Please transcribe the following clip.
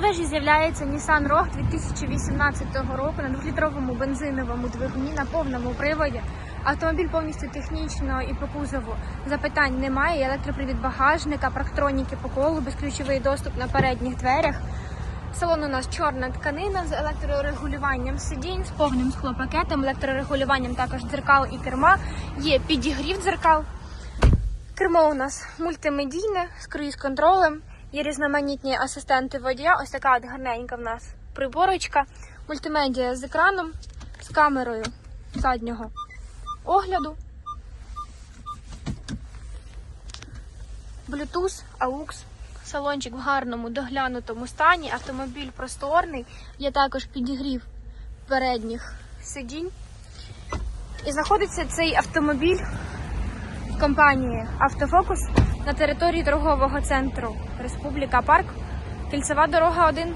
продажі з'являється Nissan Rogue 2018 року на 2-літровому бензиновому двигуні на повному приводі. Автомобіль повністю технічно і по кузову запитань немає. Електропривід багажника, практроніки по колу, безключовий доступ на передніх дверях. Салон у нас чорна тканина з електрорегулюванням сидінь, з повним склопакетом, електрорегулюванням також дзеркал і керма. Є підігрів дзеркал. Кермо у нас мультимедійне з круїз-контролем. Є різноманітні асистенти водія. Ось така от гарненька в нас приборочка. Мультимедіа з екраном, з камерою заднього огляду. Bluetooth, AUX. Салончик в гарному доглянутому стані. Автомобіль просторний. Є також підігрів передніх сидінь. І знаходиться цей автомобіль в компанії Автофокус на території торгового центру Республіка Парк, кільцева дорога 1